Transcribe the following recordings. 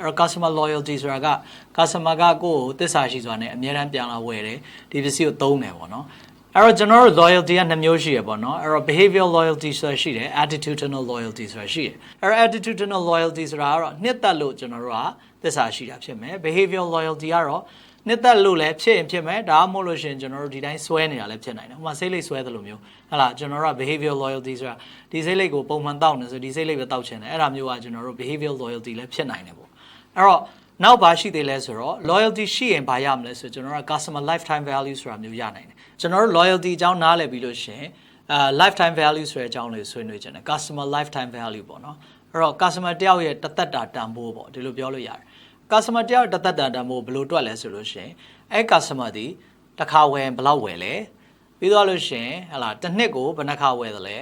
အဲ့တော့ customer loyalty ဆိုတာက customer ကကိုယ့်ကိုသစ္စာရှိစွာနဲ့အမြဲတမ်းပြန်လာဝယ်တယ်ဒီပစ္စည်းကိုသုံးတယ်ပေါ့နော်အဲ့တော့ကျွန်တော်တို့ loyalty ကနှစ်မျိုးရှိရပေါ့နော်အဲ့တော့ behavioral loyalty ဆိုတာရှိတယ် attitudinal loyalty ဆိုတာရှိတယ်အဲ့တော့ attitudinal loyalty ဆိုတာကတော့နှစ်သက်လို့ကျွန်တော်တို့ကသစ္စာရှိတာဖြစ်မယ် behavioral loyalty ကတော့နှစ်သက်လို့လည်းဖြစ်ရင်ဖြစ်မယ်ဒါမှမဟုတ်လို့ရှိရင်ကျွန်တော်တို့ဒီတိုင်းဆွဲနေတာလည်းဖြစ်နိုင်တယ်ဥပမာစိတ်လိတ်ဆွဲတယ်လို့မျိုးဟလာကျွန်တော်တို့က behavioral loyalty ဆိုတာဒီစိတ်လိတ်ကိုပုံမှန်တောက်နေဆိုဒီစိတ်လိတ်ပဲတောက်ချင်တယ်အဲ့ဒါမျိုးကကျွန်တော်တို့ behavioral loyalty လည်းဖြစ်နိုင်တယ်ပေါ့ အဲ့တော့နောက်ဘာရှိသေးလဲဆိုတော့ loyalty ရှိရင်ဘာရမလဲဆိုတော့ကျွန်တော်တို့က customer lifetime value ဆိုတာမျိုးရနိုင်တယ်ကျွန်တော်တို့ loyalty အကြောင်းနားလည်ပြီးလို့ရှိရင်အာ lifetime value ဆိုတဲ့အကြောင်းလေးဆွေးနွေးခြင်းတယ် customer lifetime value ပေါ့နော်အဲ့တော့ customer တယောက်ရဲ့တသက်တာတန်ဖိုးပေါ့ဒီလိုပြောလို့ရတယ် customer တယောက်တသက်တာတန်ဖိုးဘယ်လိုတွက်လဲဆိုလို့ရှိရင်အဲ customer ဒီတစ်ခါဝယ်ဘယ်လောက်ဝယ်လဲပြီးတော့လို့ရှိရင်ဟလာတစ်နှစ်ကိုဘယ်နှခါဝယ်သလဲ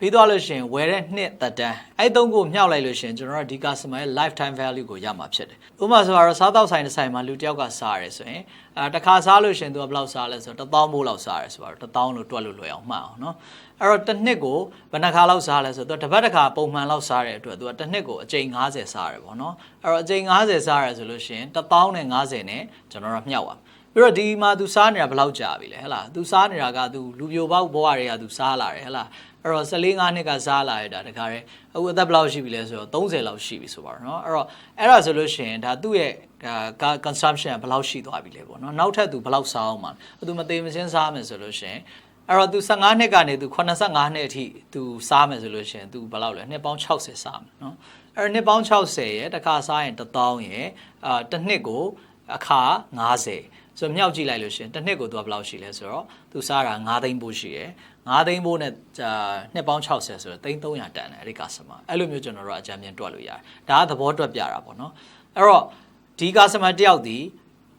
ပြီးတော့လို့ရှိရင်ဝယ်တဲ့နှစ်သက်တမ်းအဲ့သုံးကိုမြှောက်လိုက်လို့ရှိရင်ကျွန်တော်တို့ဒီ customer ရဲ့ lifetime value ကိုရမှာဖြစ်တယ်ဥပမာဆိုတော့စားတော့ဆိုင်တစ်ဆိုင်မှာလူတစ်ယောက်ကစားရတယ်ဆိုရင်အဲတစ်ခါစားလို့ရှိရင်သူကဘယ်လောက်စားလဲဆိုတော့1000ဘိုးလောက်စားရတယ်ဆိုတော့1000လို့တွက်လို့လွယ်အောင်မှတ်အောင်နော်အဲ့တော့တစ်နှစ်ကိုဘယ်နှခါလောက်စားလဲဆိုတော့တစ်ပတ်တစ်ခါပုံမှန်လောက်စားတဲ့အတွက်သူကတစ်နှစ်ကိုအကြိမ်90စားရတယ်ပေါ့နော်အဲ့တော့အကြိမ်90စားရဆိုလို့ရှိရင်1000နဲ့90နဲ့ကျွန်တော်တို့မြှောက်ပါ ပြီးတော့ဒီမှာ तू စားနေတာဘယ်လောက်ကြာပြီလဲဟဲ့လား तू စားနေတာက तू လူပြိုပေါက်ဘဝတွေက तू စားလာတယ်ဟဲ့လားအဲ့တော့14 5နှစ်ကစားလာရတာတခါတည်းအခုအသက်ဘယ်လောက်ရှိပြီလဲဆိုတော့30လောက်ရှိပြီဆိုပါတော့เนาะအဲ့တော့အဲ့ဒါဆိုလို့ရှိရင်ဒါသူ့ရဲ့ကာ consumption ဘယ်လောက်ရှိသွားပြီလဲပေါ့เนาะနောက်ထပ် तू ဘယ်လောက်စားအောင်မှာသူမသေးမချင်းစားမယ်ဆိုလို့ရှိရင်အဲ့တော့ तू 15နှစ်ကနေ तू 85နှစ်အထိ तू စားမယ်ဆိုလို့ရှိရင် तू ဘယ်လောက်လဲနှစ်ပေါင်း60စားမယ်เนาะအဲ့တော့နှစ်ပေါင်း60ရဲ့တစ်ခါစားရင်1000ရဲ့အာတစ်နှစ်ကိုအခါ90 ဆိုတော့မြောက်ကြည့်လိုက်လို့ရှရင်တစ်နှစ်ကိုသူကဘယ်လောက်ရှိလဲဆိုတော့သူစားတာ9သိန်းပို့ရှိတယ်9သိန်းပို့နဲ့နှစ်ပေါင်း60ဆိုတော့3300တန်တယ်အဲ့ဒီကစမအဲ့လိုမျိုးကျွန်တော်တို့အကြံဉာဏ်တွက်လို့ရတယ်ဒါကသဘောတွက်ပြတာပေါ့နော်အဲ့တော့ဒီကစမတယောက်ဒီ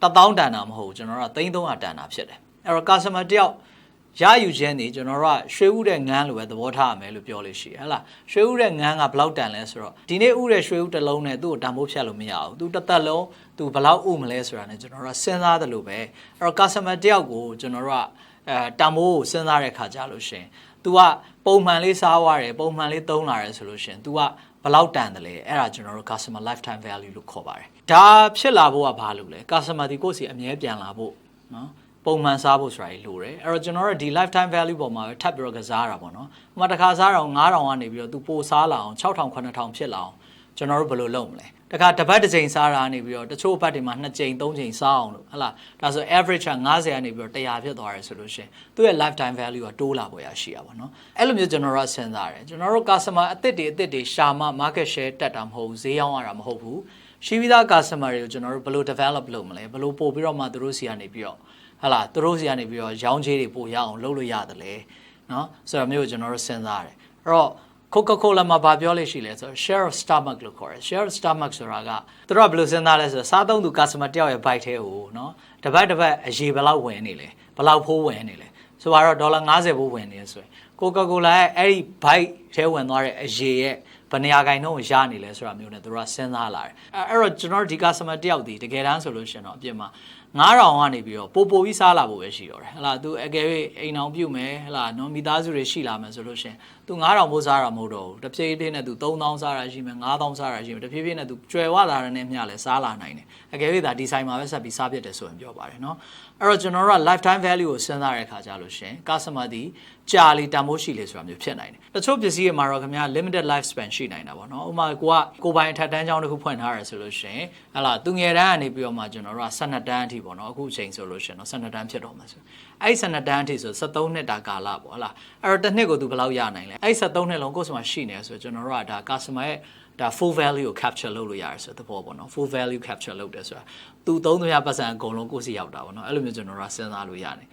1000တန်တာမဟုတ်ဘူးကျွန်တော်တို့က3300တန်တာဖြစ်တယ်အဲ့တော့ကစမတယောက် ရယူခြင်းနေကျွန်တော်တို့ကရွှေဥတဲ့ငန်းလိုပဲသဘောထားရမယ်လို့ပြောလို့ရှိရဟလားရွှေဥတဲ့ငန်းကဘယ်လောက်တန်လဲဆိုတော့ဒီနေ့ဥတဲ့ရွှေဥတစ်လုံးနဲ့သူ့ကိုတန်ဖိုးဖြတ်လို့မရဘူးသူတစ်သက်လုံးသူဘယ်လောက်ဥမလဲဆိုတာ ਨੇ ကျွန်တော်တို့ကစဉ်းစားတယ်လို့ပဲအဲ့တော့ customer တယောက်ကိုကျွန်တော်တို့ကအဲတန်ဖိုးကိုစဉ်းစားတဲ့ခါကြလို့ရှင် तू ကပုံမှန်လေးစားသွားတယ်ပုံမှန်လေးသုံးလာတယ်ဆိုလို့ရှင် तू ကဘယ်လောက်တန်တယ်လဲအဲ့ဒါကျွန်တော်တို့ customer lifetime value လို့ခေါ်ပါတယ်ဒါဖြစ်လာဖို့ကဘာလို့လဲ customer ဒီကိုယ့်စီအမြဲပြန်လာဖို့နော် ပုံမှန်စားဖို့ဆိုတာကြီးလိုတယ်အဲ့တော့ကျွန်တော်တို့ဒီ lifetime value ပေါ်မှာပဲထပ်ပြီးတော့ကစားတာပေါ့နော်ဟိုမှာတစ်ခါစားတော့9000ကနေပြီးတော့ तू ပိုစားလာအောင်6000 9000ဖြစ်လာအောင်ကျွန်တော်တို့ဘယ်လိုလုပ်မလဲတခါတစ်ပတ်တစ်ချိန်စားတာနေပြီးတော့တချို့ဘတ်တွေမှာ2ချိန်3ချိန်စားအောင်လို့ဟလာဒါဆို average က90ကနေပြီးတော့100ဖြစ်သွားတယ်ဆိုလို့ရှင်သူ့ရဲ့ lifetime value ကတိုးလာပေါ်ရရှိရပါတော့အဲ့လိုမျိုးကျွန်တော်တို့စဉ်းစားတယ်ကျွန်တော်တို့ customer အသစ်တွေအသစ်တွေရှာမှ market share တက်တာမဟုတ်ဘူးဈေးရောင်းရတာမဟုတ်ဘူးရှိပြီးသား customer တွေကိုကျွန်တော်တို့ဘယ်လို develop လုပ်မလဲဘယ်လိုပို့ပြီးတော့မှသူတို့စီကနေပြီးတော့ ဟလာသူတို့စီကနေပြီးတော့ရောင်းချေးတွေပို့ရအောင်လုပ်လို့ရတယ်လေနော်ဆိုတော့မျိုးကျွန်တော်တို့စဉ်းစားတယ်အဲ့တော့ Coca-Cola မှာဗာပြောလို့ရှိလဲဆိုတော့ share of stomach လို့ခေါ်တယ် share of stomach ဆိုတာကသူတို့ကဘယ်လိုစဉ်းစားလဲဆိုတော့စားသုံးသူ customer တယောက်ရဲ့ bite ထဲကိုနော်တပတ်တပတ်အရေးဘယ်လောက်ဝင်နေလဲဘယ်လောက်ဖိုးဝင်နေလဲဆိုတော့ဒေါ်လာ90ဖိုးဝင်နေဆိုရင် ကိုကာကိုလာရဲ့အဲ့ဒီ bike ထဲဝင်သွားတဲ့အရေရဲ့ဘယ်နေရာကင်တော့ရနေလဲဆိုတာမျိုးနဲ့သူတို့ကစဉ်းစားလာတယ်အဲ့တော့ကျွန်တော်ဒီကစမတယောက်ဒီတကယ်တမ်းဆိုလို့ရှင်တော့အပြင်မှာ9000ကနေပြီးတော့ပိုပိုပြီးစားလာဖို့ပဲရှိတော့တယ်ဟလာသူအကယ်၍အိမ်အောင်ပြုတ်မယ်ဟလာနော်မိသားစုတွေရှိလာမယ်ဆိုလို့ရှင်သူ9000ပိုစားတာမဟုတ်တော့ဘူးတဖြည်းဖြည်းနဲ့သူ3000စားတာရှိမယ်9000စားတာရှိမယ်တဖြည်းဖြည်းနဲ့သူကျွယ်ဝလာတဲ့နဲ့မျှလဲစားလာနိုင်တယ်အကယ်၍ဒါဒီဆိုင်မှာပဲဆက်ပြီးစားပြတ်တယ်ဆိုရင်ပြောပါတယ်နော်အဲ့တော့ကျွန်တော်တို့က lifetime value ကိုစဉ်းစားရတဲ့အခါကျလို့ရှင် customer ဒီကြာလီတန်ဖိုးရှိလေဆိုတာမျိုးဖြစ်နိုင်တယ်တချို့ပစ္စည်းတွေမှာတော့ခင်ဗျာ limited life span ရှိနိုင်တာပေါ့နော်ဥပမာကိုကကိုပိုင်အထက်တန်းကျောင်းတစ်ခုဖွင့်ထားရဆိုလို့ရှင်ဟလာသူငယ်တန်းကနေပြီးတော့မှကျွန်တော်တို့က12တန်းအထိပေါ့နော်အခုအချိန်ဆိုလို့ရှင်တော့12တန်းဖြစ်တော့မှာဆိုအဲ့12တန်းအထိဆို73နှစ်တာကာလပေါ့ဟလာအဲ့တော့တစ်နှစ်ကိုသူဘယ်လောက်ရနိုင်လဲအဲ့73နှစ်လုံးကိုယ်စမှာရှိနေဆိုကျွန်တော်တို့ကဒါ customer ရဲ့ဒါ full value ကို capture လုပ်လို့ရတယ်ဆိုတဲ့ဘောပေါ့နော် full value capture လုပ်တယ်ဆိုတာသူသုံးသမျှပတ်စံအကုန်လုံးကိုယ့်စီရောက်တာပေါ့နော်အဲ့လိုမျိုးကျွန်တော်တို့ကစဉ်းစားလို့ရတယ်